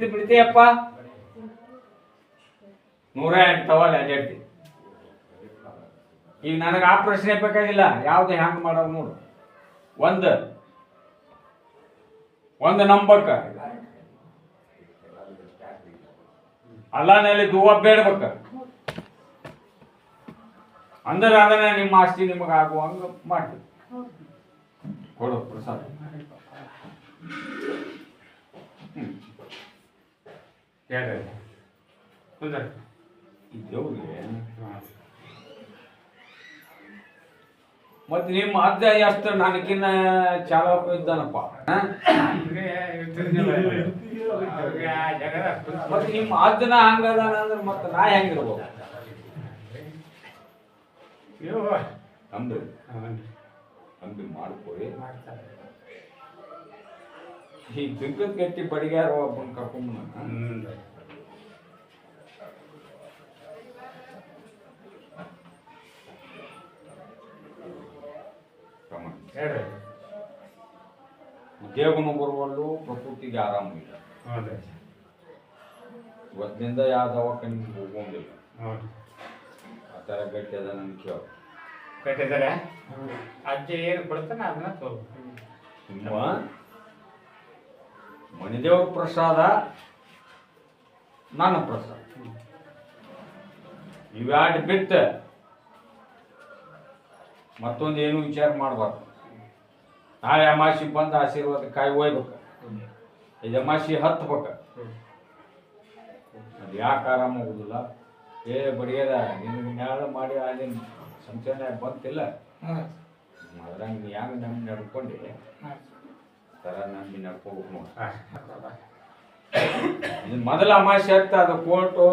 ಬಿಡ್ತೀಯಪ್ಪ ನೂರ ಎಂಟು ತವಲ್ಲ ಅಡ್ಡಾಡ್ತಿ ಈಗ ನನಗೆ ಆ ಪ್ರಶ್ನೆ ಬೇಕಾಗಿಲ್ಲ, ಯಾವ್ದು ಹ್ಯಾಂಗ್ ಮಾಡೋದು ನೋಡು. ಒಂದು ಒಂದು ನಂಬಕ್ಕ ಅಲ್ಲನಲ್ಲಿ ದೂವ ಬೇಡ್ಬೇಕ. ಅಂದ್ರೆ ಅದನ್ನ ನಿಮ್ಮ ಆಸ್ತಿ ನಿಮಗೆ ಆಗುವಂಗ ಮಾಡಿ ಕೊಡು ಪ್ರಸಾದ. ಈ ದೇವ್ರಿಗೆ ಮತ್ತೆ ನಿಮ್ಮ ಅಜ್ಜ ಎಷ್ಟು ನನಗಿನ್ನ ಚಾಲಕ ಇದ್ದಾನಪ್ಪ? ಮತ್ತೆ ನಿಮ್ಮ ಅಜ್ಜನ ಹಂಗದಾನ ಅಂದ್ರೆ ಮತ್ತೆ ನಾ ಹೆಂಗಿರ್ಬೋದು? ನಮ್ದು ನಮ್ದು ಮಾಡ್ಕೊಳ್ಳಿ ಮಾಡ್ಕೊರಿ ಈ ಬಿಕ್ಕದ ಗಟ್ಟಿ ಬಡಿಗಾರ ಒಬ್ಬನ ಕರ್ಕೊಂಡ್ ಹೇಳ್ರಿ ಉದ್ಯೋಗನು ಬರುವಲ್ಲು ಪ್ರಕೃತಿಗೆ ಆರಾಮ ಇಲ್ಲ. ಹೌದ್ರಿ ಇವತ್ತಿನಿಂದ ಯಾವ ದವಾಖಾನಿಗೆ ಹೋಗೋಂಗಿಲ್ಲ ಆ ಥರ ಗಟ್ಟಿ ಅದ ಕೇಳ. ಕಟ್ಟಿದ್ದಾರೆ ಅಜ್ಜ ಏನು ಕೊಡ್ತಾನೆ ಅದನ್ನ ತಗೋ. ಮಣಿದೇವ್ರ ಪ್ರಸಾದ ನನ್ನ ಪ್ರಸಾದ. ಇವ್ಯಾಡ್ ಬಿತ್ತ ಮತ್ತೊಂದು ಏನು ವಿಚಾರ ಮಾಡಬಾರ್ದು. ನಾಳೆ ಅಮಾಸಿ ಬಂದು ಆಶೀರ್ವಾದ ಕಾಯಿ ಒಯ್ಬೇಕು. ಇದು ಅಮಾಸಿ ಹತ್ಬೇಕ. ಅದು ಯಾಕೆ ಆರಾಮ ಹೋಗುದಿಲ್ಲ ಏ ಬಡಿಯದ ನಿನ್ನ ನ್ಯಾಳ ಮಾಡಿ ಅಲ್ಲಿನ ಸಂಚಲನ ಬಂತಿಲ್ಲ? ಅದ್ರಂಗೆ ನೀ ಹೆಂಗೆ ನಮ್ಗೆ ನಡ್ಕೊಂಡಿ? ಥರ ನಮ್ಗೆ ನಡ್ಕೋಬೇಕು ನೋಡಿ. ಇದು ಮೊದಲ ಅಮಾಸೆ ಅಂತ ಅದು ಕೋರ್ಟು